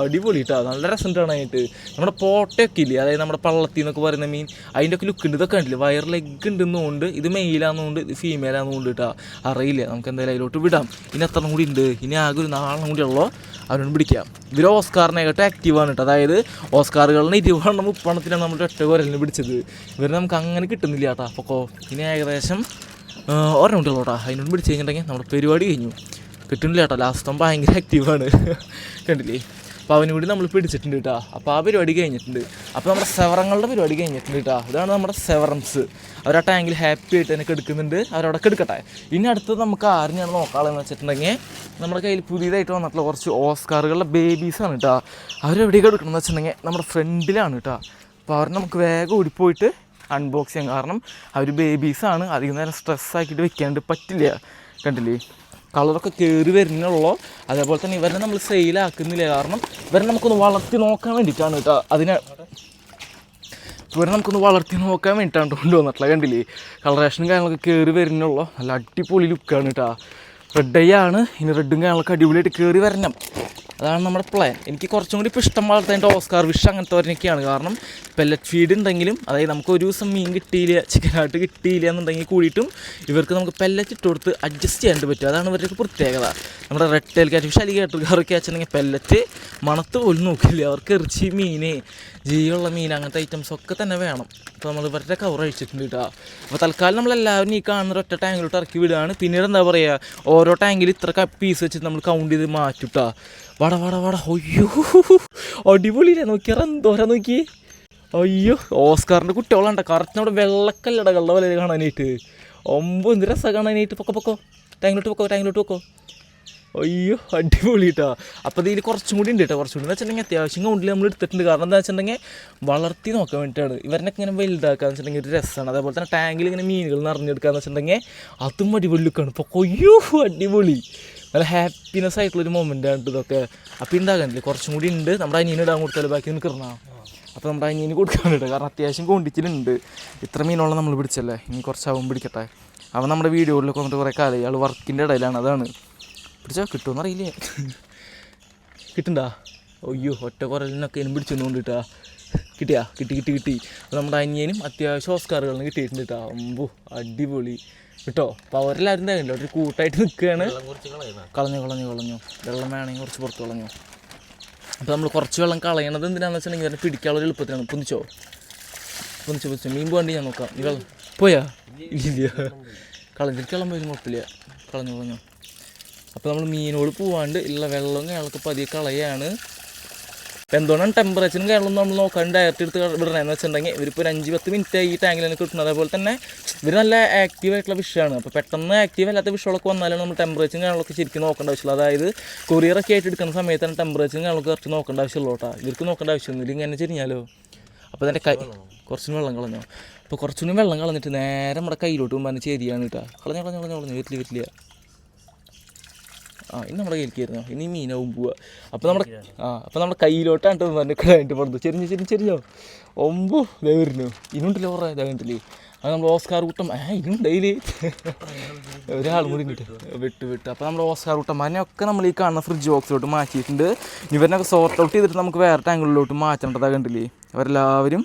Speaker 1: അടിപൊളി കേട്ടോ നല്ല രസമുണ്ട് കാണാനായിട്ട് നമ്മുടെ പോട്ടയൊക്കെ ഇല്ലേ അതായത് നമ്മുടെ പള്ളത്തി എന്നൊക്കെ പറയുന്ന മീൻ. അതിന്റെ ഒക്കെ ലുക്ക് ഉണ്ട്. ഇതൊക്കെ ഉണ്ടല്ലേ വയർ ലെഗ് ഉണ്ടെന്നുകൊണ്ട് ഇത് മെയിലാണെന്നുകൊണ്ട് ഇത് ഫീമെയിലാണെന്നുകൊണ്ട് കേട്ടോ അറിയില്ല. നമുക്ക് എന്തായാലും അതിലോട്ട് വിടാം. ഇനി എത്ര കൂടി ഉണ്ട്? ഇനി ആകെ ഒരു നാളെ കൂടി ഉള്ളോ? അവനോട് പിടിക്കാം. ഇവർ ഓസ്കാറിനെക്കാട്ട് ആക്റ്റീവാണ് കേട്ടോ അതായത് ഓസ്കാറുകളിന് ഇരുപതെണ്ണം മുപ്പണത്തിനാണ് നമ്മുടെ ഒറ്റ കുരലിന് പിടിച്ചത്. ഇവർ നമുക്ക് അങ്ങനെ കിട്ടുന്നില്ല കേട്ടോ അപ്പോൾ ഇനി ഏകദേശം ഒരെണ്ണം ഉണ്ടല്ലോട്ടാ അതിനോട് പിടിച്ച് കഴിഞ്ഞിട്ടുണ്ടെങ്കിൽ നമ്മുടെ പരിപാടി കഴിഞ്ഞു. കിട്ടുന്നില്ല കേട്ടോ ലാസ്റ്റ് ഭയങ്കര ആക്റ്റീവാണ് കണ്ടില്ലേ? അപ്പോൾ അവനും കൂടി നമ്മൾ പിടിച്ചിട്ടുണ്ട് കേട്ടോ അപ്പോൾ ആ പരിപാടി കഴിഞ്ഞിട്ടുണ്ട്. അപ്പോൾ നമ്മുടെ സെവറങ്ങളുടെ പരിപാടി കഴിഞ്ഞിട്ടുണ്ട് കേട്ടോ ഇതാണ് നമ്മുടെ സെവറംസ്. അവർ ആ ടാങ്കിൽ ഹാപ്പി ആയിട്ട് തന്നെ എടുക്കുന്നുണ്ട് അവരവിടെ എടുക്കട്ടെ ഇനി അടുത്തത് നമുക്ക് ആരിനെയാണ് നോക്കാളെന്ന് വെച്ചിട്ടുണ്ടെങ്കിൽ നമ്മുടെ കയ്യിൽ പുതിയതായിട്ട് വന്നിട്ടുള്ള കുറച്ച് ഓസ്കാറുകളുടെ ബേബീസാണ് കേട്ടോ അവരെവിടെയൊക്കെ എടുക്കണമെന്ന് വെച്ചിട്ടുണ്ടെങ്കിൽ നമ്മുടെ ഫ്രണ്ടിലാണ് കേട്ടോ അപ്പോൾ അവർ നമുക്ക് വേഗം ഓടിപ്പോയിട്ട് അൺബോക്സ് ചെയ്യാം. കാരണം അവർ ബേബീസാണ് അധികം നേരം സ്ട്രെസ് ആക്കിയിട്ട് വെക്കാണ്ട് പറ്റില്ല. കണ്ടില്ലേ? കളറൊക്കെ കയറി വരുന്നുള്ളൂ. അതേപോലെ തന്നെ ഇവരെ നമ്മൾ സെയിലാക്കുന്നില്ല കാരണം ഇവരെ നമുക്കൊന്ന് വളർത്തി നോക്കാൻ വേണ്ടിയിട്ടാണ് കേട്ടോ. അതിനെ ഇവരെ നമുക്കൊന്ന് വളർത്തി നോക്കാൻ വേണ്ടിയിട്ടാണ് കൊണ്ടുവന്നിട്ടുള്ളത്. കണ്ടില്ലേ? കളറേഷനും കാര്യങ്ങളൊക്കെ കയറി വരുന്നുള്ളൂ. നല്ല അടിപൊളി ലുക്കാണ് കേട്ടോ. റെഡ് ആണ്. ഇനി റെഡും കാര്യങ്ങളൊക്കെ അടിപൊളിയായിട്ട് കയറി വരണം. അതാണ് നമ്മുടെ പ്ലാൻ എനിക്ക് കുറച്ചും കൂടി ഇപ്പോൾ ഇഷ്ടം വളർത്തേണ്ട ഓസ്കാർ വിഷ് അങ്ങനത്തെ ഒരെയൊക്കെയാണ് കാരണം പെല്ലറ്റ് ഫീഡ് ഉണ്ടെങ്കിലും അതായത് നമുക്ക് ഒരു ദിവസം മീൻ കിട്ടിയില്ല ചിക്കനായിട്ട് കിട്ടിയില്ല എന്നുണ്ടെങ്കിൽ കൂടിയിട്ടും ഇവർക്ക് നമുക്ക് പെല്ലറ്റ് ഇട്ട് കൊടുത്ത് അഡ്ജസ്റ്റ് ചെയ്യാണ്ട് പറ്റും. അതാണ് ഇവരുടെ പ്രത്യേകത. നമ്മുടെ red tail catfish alligator cat ഉണ്ടെങ്കിൽ പെല്ലറ്റ് മണത്ത് പോലും നോക്കില്ല. അവർക്ക് ഇറച്ചി മീൻ ജീവനുള്ള മീൻ അങ്ങനത്തെ ഐറ്റംസ് ഒക്കെ തന്നെ വേണം. അപ്പോൾ നമ്മൾ ഇവരുടെ കവർ അഴിച്ചിട്ടുണ്ട് കേട്ടോ. അപ്പോൾ തൽക്കാലം നമ്മളെല്ലാവരും ഈ കാണുന്ന ഒറ്റ ടാങ്കിലോട്ട് ഇറക്കി വിടുകയാണ്. പിന്നീട് എന്താ പറയുക ഓരോ ടാങ്കിൽ ഇത്ര പീസ് വെച്ചിട്ട് നമ്മൾ കൗണ്ട് ചെയ്ത് മാറ്റും വട വട വട. അയ്യോ. അടിപൊളിയില്ലേ? നോക്കി എന്തോരാ നോക്കി. അയ്യോ. ഓസ്കാറിന്റെ കുട്ടികളാണ്ട കറക്റ്റ് അവിടെ വെള്ളക്കല്ലട കള്ള പോലെ കാണാനായിട്ട്. ഒമ്പത് രസമാണ് കാണാനായിട്ട്. പൊക്കോ പൊക്കോ. ടാങ്കിലോട്ട് പൊക്കോ ടാങ്കിലോട്ട് പൊക്കോ. അയ്യോ അടിപൊളി കേട്ടോ. അപ്പോൾ ഇതിൽ കുറച്ചും കൂടി ഉണ്ട് കേട്ടോ. കുറച്ചും കൂടി എന്ന് വെച്ചിട്ടുണ്ടെങ്കിൽ അത്യാവശ്യം കൗണ്ടിൽ നമ്മൾ എടുത്തിട്ടുണ്ട്. കാരണം എന്താ വെച്ചിട്ടുണ്ടെങ്കിൽ വളർത്തി നോക്കാൻ വേണ്ടിയിട്ടാണ്. ഇവരനൊക്കെ ഇങ്ങനെ വലുതാക്കാന്ന് വെച്ചിട്ടുണ്ടെങ്കിൽ ഒരു രസമാണ്. അതേപോലെ തന്നെ ടാങ്കിൽ ഇങ്ങനെ മീനുകൾ നിറഞ്ഞെടുക്കാന്ന് വെച്ചിട്ടുണ്ടെങ്കിൽ അതും അടിപൊളി ലുക്കാണ്. ഇപ്പോൾ അയ്യോ അടിപൊളി. നല്ല ഹാപ്പിനെസ് ആയിട്ടുള്ളൊരു മൊമെന്റ് ആണ് ഇതൊക്കെ. അപ്പോൾ ഉണ്ടാകാനില്ലേ കുറച്ചും കൂടി ഉണ്ട്. നമ്മുടെ അനിയന് ഇടാൻ കൊടുത്താൽ ബാക്കി ഇറങ്ങാം അപ്പോൾ നമ്മുടെ അനിയന് കൊടുക്കാൻ കൊടുക്കാനുണ്ട് കാരണം അത്യാവശ്യം കൊണ്ടിച്ചിട്ടുണ്ട്. ഇത്ര മീനുള്ള നമ്മൾ പിടിച്ചല്ലേ? ഇനി കുറച്ചാവും പിടിക്കട്ടെ. അവൻ നമ്മുടെ വീഡിയോയിലൊക്കെ വന്നിട്ട് കുറേ കാലം ഇയാൾ വർക്കിന്റെ ഇടയിലാണ്. അതാണ്. പിടിച്ചാൽ കിട്ടുമെന്ന് അറിയില്ലേ? കിട്ടണ്ടാ അയ്യോ ഒറ്റ കുറലിനൊക്കെ ഇനി പിടിച്ചൊന്നും കിട്ടാ. കിട്ടിയാ? കിട്ടി കിട്ടി കിട്ടി. നമ്മുടെ അനിയനും അത്യാവശ്യം ഓസ്കാറുകളും കിട്ടിയിട്ടുണ്ട് കേട്ടോ. അമ്പു അടിപൊളി. കേട്ടോ? അപ്പോൾ അവരെല്ലാവരും തേങ്ങല്ലോ ഒരു കൂട്ടായിട്ട് നിൽക്കുകയാണ്. കളഞ്ഞു കളഞ്ഞു കളഞ്ഞു. വെള്ളം വേണമെങ്കിൽ കുറച്ച് പുറത്ത് കളഞ്ഞു. അപ്പോൾ നമ്മൾ കുറച്ച് വെള്ളം കളയണത് എന്തിനാണെന്ന് വെച്ചിട്ടുണ്ടെങ്കിൽ പിടിക്കാനുള്ള എളുപ്പത്തിലാണ്. പൊന്നിച്ചോ പൊന്നിച്ചു പൊന്നിച്ചു മീൻ പോകണ്ടി ഞാൻ നോക്കാം. ഈ വെള്ളം പോയാ? ഇല്ല. കളഞ്ഞിട്ട് വെള്ളം പോയി കുഴപ്പമില്ല കളഞ്ഞു കളഞ്ഞു. അപ്പോൾ നമ്മൾ മീനോട് പോവാണ്ട് ഉള്ള വെള്ളം അയാൾക്ക് പതിയെ കളയാണ്. അപ്പോൾ എന്തുകൊണ്ടാണ് ടെമ്പറേച്ചറും കാര്യങ്ങളും നമ്മൾ നോക്കാൻ ഡയറക്റ്റ് എടുത്ത് വിടണമെന്ന് വെച്ചിട്ടുണ്ടെങ്കിൽ ഇവരിപ്പോൾ ഒരു അഞ്ച് പത്ത് മിനിറ്റ് ഈ ടാങ്കിലേക്ക് കിട്ടുന്നത് അതേപോലെ തന്നെ ഇവർ നല്ല ആക്റ്റീവ് ആയിട്ടുള്ള വിഷയമാണ് അപ്പോൾ പെട്ടെന്ന് ആക്റ്റീവ് അല്ലാത്ത വിഷയങ്ങളൊക്കെ വന്നാലും നമ്മൾ ടെമ്പറേച്ചറും കാര്യങ്ങളൊക്കെ ശരിക്കും നോക്കേണ്ട ആവശ്യമില്ല അതായത് കൊറിയറൊക്കെ ആയിട്ട് എടുക്കുന്ന സമയത്താണ് ടെമ്പറേച്ചറും കാര്യങ്ങളൊക്കെ കുറച്ച് നോക്കേണ്ട ആവശ്യമുള്ളൂ കേട്ടോ. ഇവർക്ക് നോക്കേണ്ട ആവശ്യമൊന്നുമില്ല. ഇങ്ങനെ ചെരിഞ്ഞാലോ? അപ്പോൾ അതിന്റെ കൈ കുറച്ചും വെള്ളം കളഞ്ഞോ? അപ്പോൾ കുറച്ചുകൂടി വെള്ളം കളഞ്ഞിട്ട് നേരെ നമ്മുടെ കയ്യിലോട്ട് പോകുമ്പോൾ ചെരിയാണ് കേട്ടോ. കളഞ്ഞു കളഞ്ഞു കളഞ്ഞു കളഞ്ഞു. വീട്ടിൽ വരില്ല ആ ഇന്ന് നമ്മുടെ കയ്യിലേക്കായിരുന്നു ഇനി മീനാവും പോവുക അപ്പോൾ നമ്മുടെ ആ അപ്പോൾ നമ്മുടെ കയ്യിലോട്ടാണ് പറഞ്ഞ് കഴിഞ്ഞിട്ട് പുറത്ത് ചെരിഞ്ഞു ചെരിഞ്ഞു ചെരിഞ്ഞോ? ഒമ്പോ ദൈവരുന്നു വരുന്നു. ഇനുണ്ടല്ലോ കുറേ ഇതാ കണ്ടില്ലേ അത് നമ്മൾ ഓസ്കാർ കൂട്ടം ഏ ഡെയിലി ഒരാൾ കൂടി കിട്ടും വിട്ട് വിട്ട്. അപ്പോൾ നമ്മൾ ഓസ്കാർ കൂട്ടം അതിനൊക്കെ നമ്മൾ ഈ കാണുന്ന ഫ്രിഡ്ജ് ബോക്സിലോട്ട് മാറ്റിയിട്ടുണ്ട്. ഇവരിനൊക്കെ സോർട്ട് ഔട്ട് ചെയ്തിട്ട് നമുക്ക് വേറെ ടാങ്കുകളിലോട്ട് മാറ്റേണ്ടതാണ് കണ്ടില്ലേ? അവരെല്ലാവരും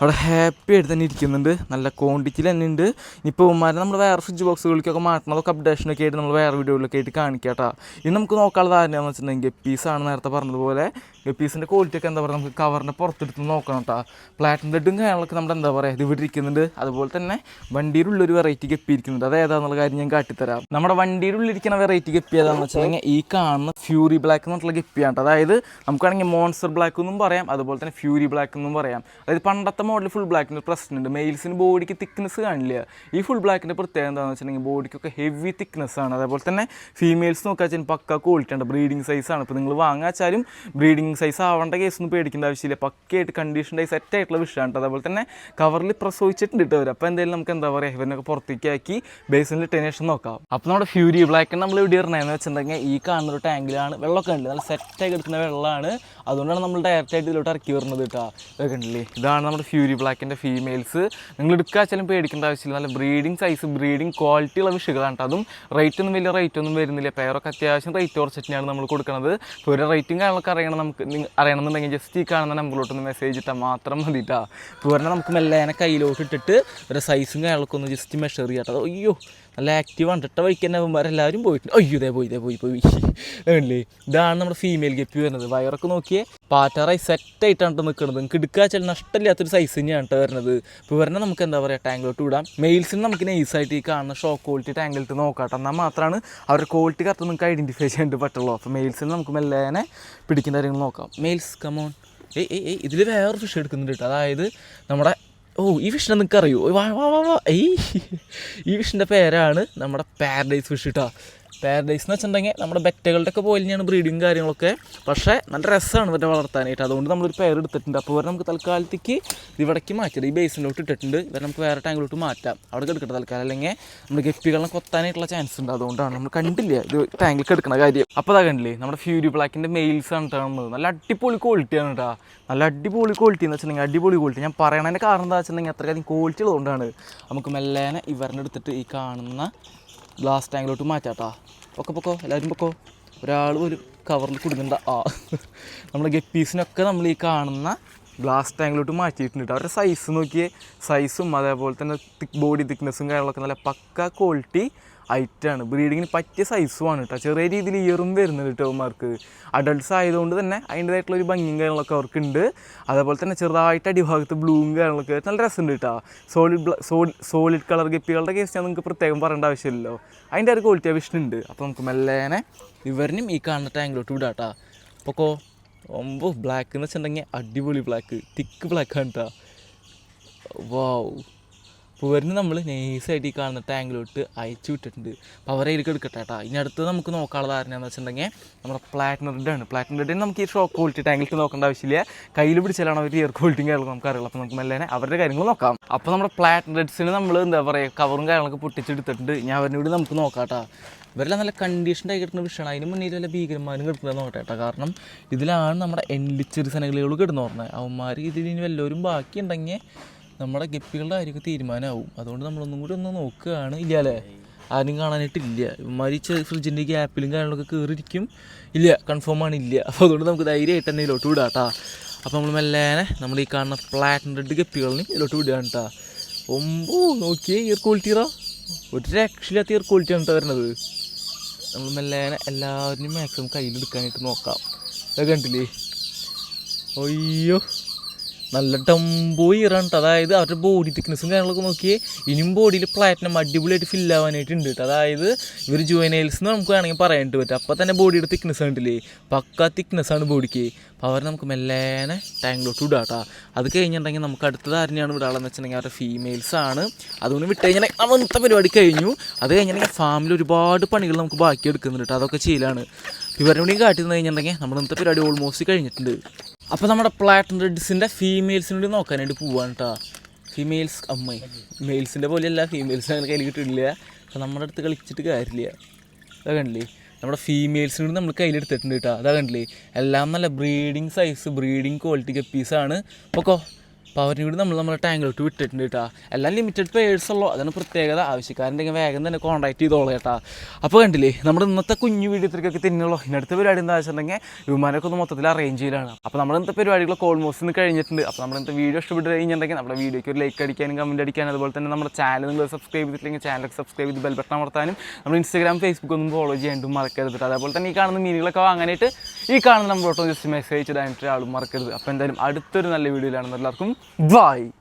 Speaker 1: അവിടെ ഹാപ്പി ആയിട്ട് തന്നെ ഇരിക്കുന്നുണ്ട്. നല്ല ക്വാണ്ടിറ്റിയിൽ തന്നെ ഉണ്ട്. ഇപ്പോൾ ഉമ്മാരെ നമ്മൾ വേറെ ഫ്രിഡ്ജ് ബോക്സുകളിലേക്കൊക്കെ മാറ്റണതൊക്കെ അപ്ഡേഷനൊക്കെ ആയിട്ട് നമ്മൾ വേറെ വീഡിയോകളിലൊക്കെ ആയിട്ട് കാണിക്കാം കേട്ടോ ഇനി നമുക്ക് നോക്കാനുള്ളത് ആരെയാണെന്ന് വെച്ചിട്ടുണ്ടെങ്കിൽ ഗപ്പീസാണ് നേരത്തെ പറഞ്ഞതുപോലെ. ഗപ്പീസിന്റെ ക്വാളിറ്റി ഒക്കെ എന്താ പറയുക നമുക്ക് കവറിന്റെ പുറത്തെടുത്ത് നോക്കണം കേട്ടോ പ്ലാറ്റിൻ ബ്ലഡും കാര്യങ്ങളൊക്കെ നമ്മുടെ എന്താ പറയുക ഇത് ഇവിടെ ഇരിക്കുന്നുണ്ട് അതുപോലെ തന്നെ വണ്ടിയുടെ ഉള്ളൊരു വെറൈറ്റി ഗപ്പി ഇരിക്കുന്നുണ്ട്. അത് ഏതാണെന്നുള്ള കാര്യം ഞാൻ കാട്ടിത്തരാം. നമ്മുടെ വണ്ടിയുടെ ഉള്ളിലിരിക്കുന്ന വെറൈറ്റി ഗപ്പി ഏതാണെന്ന് വെച്ചിട്ടുണ്ടെങ്കിൽ ഈ കാണുന്ന ഫ്യൂരി ബ്ലാക്ക് എന്ന് പറഞ്ഞിട്ടുള്ള ഗപ്പിയാണ്. അതായത് നമുക്കാണെങ്കിൽ മോൺസ്റ്റർ ബ്ലാക്ക് എന്നും പറയാം. അതുപോലെ തന്നെ ഫ്യൂരി ബ്ലാക്ക് എന്നും പറയാം. അതായത് പണ്ടത്തെ മോഡൽ ഫുൾ ബ്ലാക്കിന് ഒരു പ്രശ്നമുണ്ട്. മെയിൽസിന് ബോഡിക്ക് തിക്നെസ് കാണില്ല. ഈ ഫുൾ ബ്ലാക്കിന്റെ പ്രത്യേകത എന്താണെന്ന് വെച്ചിട്ടുണ്ടെങ്കിൽ ബോഡിക്കൊക്കെ ഹെവി തിക്നെസ് ആണ്. അതേപോലെ തന്നെ ഫീമെയിൽസ് നോക്കാൻ വെച്ചാൽ പക്ക ക്വാളിറ്റി ഉണ്ട് ബ്രീഡിംഗ് സൈസ് ആണ്. ഇപ്പോൾ നിങ്ങൾ വാങ്ങാച്ചാലും ബ്രീഡിംഗ് സൈസ് ആവേണ്ട കേസ് ഒന്നും പേടിക്കേണ്ട ആവശ്യമില്ല. പക്കയായിട്ട് സെറ്റ് ആയിട്ടുള്ള വിഷയമാണ് കേട്ടോ. അതേപോലെ തന്നെ കവറിൽ പ്രസവിച്ചിട്ടുണ്ട് കേട്ടോ അവർ അപ്പോൾ എന്തായാലും നമുക്ക് എന്താ പറയുക ഇവരൊക്കെ പുറത്തേക്ക് ആക്കി ബേസിൽ ടെനേഷൻ നോക്കാം. അപ്പോൾ നമ്മുടെ ഫ്യൂരി ബ്ലാക്ക് നമ്മൾ ഇവിടെ ഇറങ്ങുന്നതെന്ന് വെച്ചിട്ടുണ്ടെങ്കിൽ ഈ കാണുന്ന ഒരു ടാങ്കിലാണ് വെള്ളമൊക്കെ ഉണ്ട് നല്ല സെറ്റായി കിടക്കുന്ന വെള്ളമാണ്. അതുകൊണ്ടാണ് നമ്മൾ ഡയറക്റ്റ് ആയിട്ട് ഇതിലോട്ട് ഇറക്കി വരുന്നത് കേട്ടോ. ഇതൊക്കെ ഉണ്ടല്ലേ ഇതാണ് നമ്മുടെ ഫ്യൂരി ബ്ലാക്കിന്റെ ഫീമെയിൽസ് നിങ്ങൾ എടുക്കാച്ചാലും പേടിക്കേണ്ട ആവശ്യമില്ല. നല്ല ബ്രീഡിംഗ് സൈസ് ബ്രീഡിംഗ് ക്വാളിറ്റി ഉള്ള വിഷയങ്ങളാണ് ട്ടോ. അതും റേറ്റ് ഒന്നും വലിയ റേറ്റ് ഒന്നും വരുന്നില്ല. പേരൊക്കെ അത്യാവശ്യം റേറ്റ് കുറച്ചിട്ടാണ് നമ്മൾ കൊടുക്കുന്നത് ഇപ്പോൾ ഒരു റേറ്റും കാര്യങ്ങളൊക്കെ അറിയണം നമുക്ക്. അറിയണമെന്നുണ്ടെങ്കിൽ ജസ്റ്റ് ഈ കാണുന്ന നമ്പറിലോട്ടൊന്ന് മെസ്സേജ് ഇട്ടാൽ മാത്രം മതി കേട്ടോ പൂർണ നമുക്ക് മെല്ലേനെ കയ്യിലോട്ട് ഇട്ടിട്ട് ഒരു സൈസും കാര്യങ്ങളൊക്കെ ഒന്ന് ജസ്റ്റ് മെഷർ ചെയ്യാട്ടോ. അയ്യോ നല്ല ആക്റ്റീവ് ഇട്ട വഴിക്ക് തന്നെ അവന്മാരെല്ലാവരും പോയിട്ടുണ്ട്. അയ്യോ ഇതേ പോയി ഇതേ പോയി പോയി. അല്ലേ ഇതാണ് നമ്മുടെ ഫീമെയിൽ ഗപ്പി വരുന്നത്. വയറൊക്കെ നോക്കിയേ പാറ്റാറായി സെറ്റായിട്ടാണ് നിൽക്കുന്നത് നിങ്ങൾക്ക് എടുക്കാച്ചാൽ നഷ്ടമില്ലാത്തൊരു സൈസ് തന്നെയാണ് കേട്ടോ വരുന്നത്. ഇപ്പോൾ പറഞ്ഞാൽ നമുക്ക് എന്താ പറയുക ടാങ്കിലോട്ട് വിടാം. മെയിൽസിന് നമുക്ക് നൈസായിട്ട് ഈ കാണുന്ന ഷോ ക്വാളിറ്റി ടാങ്കിലിട്ട് നോക്കാട്ടെ. എന്നാൽ മാത്രമാണ് അവരുടെ ക്വാളിറ്റി കറക്റ്റ് നിങ്ങൾക്ക് ഐഡന്റിഫൈ ചെയ്യാണ്ട് പറ്റുള്ളൂ. അപ്പോൾ മെയിൽസിന് നമുക്ക് മെല്ലേനെ പിടിക്കുന്ന കാര്യങ്ങൾ നോക്കാം. മെയിൽസ് കമോൺ ഏയ് ഏയ് ഇതിൽ വേറെ ഫിഷ് എടുക്കുന്നുണ്ട് കേട്ടോ അതായത് നമ്മുടെ ഓ ഈ ഫിഷിനെ നിങ്ങൾക്ക് വാ വാ വാ വാ. ഈ ഫിഷിന്റെ പേരാണ് നമ്മുടെ പാരഡൈസ് ഫിഷ് കേട്ടോ പാരഡൈസ് എന്ന് വെച്ചിട്ടുണ്ടെങ്കിൽ നമ്മുടെ ബെറ്റകളുടെ ഒക്കെ പോലെ തന്നെയാണ് ബ്രീഡിങ് കാര്യങ്ങളൊക്കെ. പക്ഷേ നല്ല രസമാണ് ഇവരെ വളർത്താനായിട്ട്. അതുകൊണ്ട് നമ്മളൊരു പേര് എടുത്തിട്ടുണ്ട്. അപ്പോൾ ഇവരെ നമുക്ക് തൽക്കാലത്തേക്ക് ഇവിടേക്ക് മാറ്റിയത്. ഈ ബേസിലോട്ട് ഇട്ടിട്ടുണ്ട്. ഇവരെ നമുക്ക് വേറെ ടാങ്കിലോട്ട് മാറ്റാം. അവിടെ എടുക്കട്ടെ തൽക്കാലം. അല്ലെങ്കിൽ നമ്മൾ ഗപ്പികളെ കൊത്താനായിട്ടുള്ള ചാൻസ് ഉണ്ട്. അതുകൊണ്ടാണ് നമ്മൾ കണ്ടില്ല ഇത് ടാങ്കിലേക്ക് എടുക്കുന്ന കാര്യം. അപ്പോൾ അതാ കണ്ടില്ലേ? നമ്മുടെ ഫ്യൂരി ബ്ലാക്കിന്റെ മെയിൽസ് ആണ് കാണുന്നത് നല്ല അടിപൊളി ക്വാളിറ്റിയാണ് കേട്ടോ നല്ല അടിപൊളി ക്വാളിറ്റി എന്ന് വെച്ചിട്ടുണ്ടെങ്കിൽ അടിപൊളി ക്വാളിറ്റി ഞാൻ പറയണതിന്റെ കാരണം എന്താ വെച്ചിട്ടുണ്ടെങ്കിൽ അത്രയധികം ക്വാളിറ്റി ഉള്ളതുകൊണ്ടാണ്. നമുക്ക് മെല്ലേനെ ഇവരുടെ എടുത്തിട്ട് ഈ കാണുന്ന ഗ്ലാസ് ടാങ്കിലോട്ട് മാറ്റാട്ടാ. ഒക്കെ പൊക്കോ എല്ലാവരും പൊക്കോ. ഒരാൾ ഒരു കവറിൽ കുടുങ്ങണ്ട ആ. നമ്മുടെ ഗപ്പീസിനൊക്കെ നമ്മൾ ഈ കാണുന്ന ഗ്ലാസ് ടാങ്കിലോട്ട് മാറ്റിയിട്ടുണ്ട് അവരുടെ സൈസ് നോക്കിയേ സൈസും അതേപോലെ തന്നെ തിക് ബോഡി തിക്നെസ്സും കാര്യങ്ങളൊക്കെ നല്ല പക്ക ക്വാളിറ്റി ഐറ്റാണ് ബ്രീഡിങ്ങിന് പറ്റിയ സൈസുമാണ് കേട്ടോ. ചെറിയ രീതിയിൽ ഇയറും വരുന്നുണ്ട് കേട്ടോ അവന്മാർക്ക് അഡൾട്ട്സ് ആയതുകൊണ്ട് തന്നെ അതിന്റേതായിട്ടുള്ള ഒരു ഭംഗിയും കാര്യങ്ങളൊക്കെ അവർക്കുണ്ട്. അതേപോലെ തന്നെ ചെറുതായിട്ട് അടിഭാഗത്ത് ബ്ലൂവും കാര്യങ്ങളൊക്കെ നല്ല രസമുണ്ട് കേട്ടോ. സോളിഡ് സോളിഡ് കളർ ഗപ്പികളുടെ കേസ് ഞാൻ നിങ്ങൾക്ക് പ്രത്യേകം പറയേണ്ട ആവശ്യമില്ലല്ലോ. അതിന്റെ ഒരു ക്വാളിറ്റി ആവശ്യമുണ്ട് അപ്പോൾ നമുക്ക് മെല്ലേനെ ഇവരിനും ഈ കാണുന്ന ടാങ്കിലോട്ട് വിടാം കേട്ടോ. അപ്പോൾ ഒമ്പ ബ്ലാക്ക് എന്ന് വെച്ചിട്ടുണ്ടെങ്കിൽ അടിപൊളി ബ്ലാക്ക് തിക്ക് ബ്ലാക്കാണ് കേട്ടോ. വാവ് അപ്പോൾ നമ്മൾ നൈസായിട്ട് ഈ കാണുന്ന ടാങ്കിലോട്ട് അയച്ചു വിട്ടിട്ടുണ്ട്. അപ്പോൾ അവരെ ഇതിലേക്ക് എടുക്കട്ടെ കേട്ടോ ഇനി അടുത്ത് നമുക്ക് നോക്കാനുള്ള ധാരണ എന്ന് വെച്ചിട്ടുണ്ടെങ്കിൽ നമ്മുടെ പ്ലാറ്റിനം റെഡാണ് പ്ലാറ്റിനം റെഡിന് നമുക്ക് ഈ ഷോ ക്വാളിറ്റി ടാങ്കിലേക്ക് നോക്കേണ്ട ആവശ്യമില്ല. കയ്യിൽ പിടിച്ചാലാണ് അവർ ഇയർ ക്വാളിറ്റിയും കാര്യങ്ങളും നമുക്ക് അറിയില്ല അപ്പോൾ നമുക്ക് മെല്ലെ അവരുടെ കാര്യങ്ങൾ നോക്കാം. അപ്പോൾ നമ്മുടെ പ്ലാറ്റിനം റെഡ്സിന് നമ്മൾ എന്താ പറയുക കവറും കാര്യങ്ങളൊക്കെ പൊട്ടിച്ചെടുത്തിട്ടുണ്ട്. ഞാൻ അവരുടെ കൂടി നമുക്ക് നോക്കാം ഇവരെല്ലാം നല്ല കണ്ടീഷൻ ആയി കിട്ടുന്ന വിഷയമാണ്. അതിന് മുന്നിൽ വല്ല ഭീകരന്മാരും കിട്ടുന്നത് നോക്കട്ടെ കേട്ടോ കാരണം ഇതിലാണ് നമ്മുടെ എൻലിച്ചെറി സനകളികൾ കിടന്നു പറഞ്ഞത് അവന്മാർ ഇതിൽ ഇനി വല്ലവരും ബാക്കിയുണ്ടെങ്കിൽ നമ്മുടെ ഗപ്പികളുടെ ആയിരിക്കും തീരുമാനമാവും. അതുകൊണ്ട് നമ്മളൊന്നും കൂടി ഒന്ന് നോക്കുകയാണ്. ഇല്ല അല്ലേ ആരും കാണാനായിട്ടില്ല. മരിച്ച ഫ്രിഡ്ജിന്റെ ഗ്യാപ്പിലും കാര്യങ്ങളൊക്കെ കയറിയിരിക്കും ഇല്ല കൺഫേം ആണ് ഇല്ല. അപ്പോൾ അതുകൊണ്ട് നമുക്ക് ധൈര്യമായിട്ട് തന്നെ ഇതിലോട്ട് വിടാം കേട്ടോ അപ്പോൾ നമ്മൾ മെല്ലേനെ നമ്മൾ ഈ കാണുന്ന പ്ലാറ്റിനം റെഡ് ഗപ്പികളിന് ഇതിലോട്ട് വിടുകയാണ് കേട്ടോ ഒമ്പോ നോക്കിയേ ഇയർ ക്വാളിറ്റിറാ ഒരു രക്ഷയില്ലാത്ത ഇയർ ക്വാളിറ്റിയാണ് കേട്ടോ വരുന്നത്. നമ്മൾ മെല്ലേനെ എല്ലാവരും മാക്സിമം കയ്യിലെടുക്കാനായിട്ട് നോക്കാം. അത് കണ്ടില്ലേ? അയ്യോ. നല്ല ടംബോ ഇറാണ് ട്ടോ. അതായത് അവരുടെ ബോഡി തിക്നെസ്സും കാര്യങ്ങളൊക്കെ നോക്കിയേ ഇനിയും ബോഡിയിൽ പ്ലാറ്റിനം അടിപൊളിയായിട്ട് ഫില്ല് ആവാനായിട്ട് ഉണ്ട് കേട്ടോ അതായത് ഇവർ ജുവനൈൽസ് എന്ന് നമുക്ക് വേണമെങ്കിൽ പറയാനായിട്ട് പറ്റും. അപ്പോൾ തന്നെ ബോഡിയുടെ തിക്നെസ് കണ്ടില്ലേ പക്ക തിക്നെസ് ആണ് ബോഡിക്ക് അപ്പോൾ അവർ നമുക്ക് മെല്ലേനെ ടാങ്കിലോട്ട് വിടുക കേട്ടോ അത് കഴിഞ്ഞിട്ടുണ്ടെങ്കിൽ നമുക്ക് അടുത്ത ധാരണയാണ് വിടാളെന്ന് വെച്ചിട്ടുണ്ടെങ്കിൽ അവരുടെ ഫീമെയിൽസ് ആണ്. അതുകൊണ്ട് വിട്ട് കഴിഞ്ഞാൽ ഇന്നത്തെ പരിപാടി കഴിഞ്ഞു. അത് കഴിഞ്ഞിട്ടുണ്ടെങ്കിൽ ഫാമിൽ ഒരുപാട് പണികൾ നമുക്ക് ബാക്കി എടുക്കുന്നുണ്ട് കേട്ടോ അതൊക്കെ ചെയ്യലാണ്. ഇവരുടെ കൂടി കാട്ടി തന്നു കഴിഞ്ഞിട്ടുണ്ടെങ്കിൽ നമ്മൾ ഇന്നത്തെ പരിപാടി ഓൾമോസ്റ്റ് കഴിഞ്ഞിട്ടുണ്ട്. അപ്പോൾ നമ്മുടെ പ്ലാറ്റിനം റെഡ്സിന്റെ ഫീമെയിൽസിനോട് നോക്കാനായിട്ട് പോവാണ് കേട്ടോ ഫീമെയിൽസ് അമ്മ മെയിൽസിന്റെ പോലെയല്ല ഫീമെയിൽസ് അങ്ങനെ കയ്യിൽ കിട്ടില്ല അപ്പോൾ നമ്മുടെ അടുത്ത് കളിച്ചിട്ട് കാര്യമില്ല. അതാ കണ്ടില്ലേ? നമ്മുടെ ഫീമെയിൽസിനോട് നമ്മൾ കയ്യിലെടുത്തിട്ടുണ്ട് കേട്ടോ അതാ കണ്ടില്ലേ? എല്ലാം നല്ല ബ്രീഡിങ് സൈസ് ബ്രീഡിങ് ക്വാളിറ്റി കപ്പീസാണ് അപ്പോൾ അവരിനെ കൂടി നമ്മൾ നമ്മുടെ ടാങ്കിലോട്ട് വിട്ടിട്ടുണ്ട് കേട്ടോ. എല്ലാം ലിമിറ്റഡ് പേഴ്സ് ഉള്ളൂ. അതാണ് പ്രത്യേകത. ആവശ്യക്കാരുണ്ടെങ്കിൽ വേഗം തന്നെ കോൺടാക്ട് ചെയ്തോളൂ കേട്ടോ. അപ്പോൾ കണ്ടില്ലേ നമ്മുടെ ഇന്നത്തെ കുഞ്ഞു വീഡിയോത്തിലേക്കൊക്കെ തന്നെയുള്ളൂ ഇനി അടുത്ത പരിപാടി എന്താ വെച്ചിട്ടുണ്ടെങ്കിൽ വിമാനമൊക്കെ ഒന്ന് മൊത്തത്തിൽ അറേഞ്ച് ചെയ്യലാണ്. അപ്പോൾ നമ്മുടെ ഇന്നത്തെ പരിപാടികളൊക്കെ ഓൾമോസ്റ്റ് ഇന്ന് കഴിഞ്ഞിട്ടുണ്ട്. അപ്പോൾ നമ്മുടെ ഇന്നത്തെ വീഡിയോ ഇഷ്ടപ്പെട്ട് കഴിഞ്ഞിട്ടുണ്ടെങ്കിൽ നമ്മുടെ വീഡിയോയ്ക്ക് ഒരു ലൈക്ക് അടിക്കാനും കമന്റ് അടിക്കാനും അതുപോലെ തന്നെ നമ്മുടെ ചാനൽ നിങ്ങൾ സബ്സ്ക്രൈബ് ചെയ്തിട്ടില്ലെങ്കിൽ ചാനൽ സബ്സ്ക്രൈബ് ചെയ്ത് ബെൽ ബട്ടൺ അമർത്താനും നമ്മൾ ഇൻസ്റ്റാഗ്രാം ഫേസ്ബുക്ക് ഒന്നും ഫോളോ ചെയ്യാണ്ടും മറക്കരുത്. അതേപോലെ തന്നെ ഈ കാണുന്ന മീനുകളൊക്കെ വാങ്ങാനായിട്ട് ഈ കാണുന്ന നമ്പറോട്ടോ ജസ്റ്റ് മെസ്സേജ് ഇടാനായിട്ട് ആളും മറക്കരുത്. അപ്പോൾ എന്തായാലും അടുത്തൊരു നല്ല വീഡിയോയിലാണ് എല്ലാവർക്കും Bye.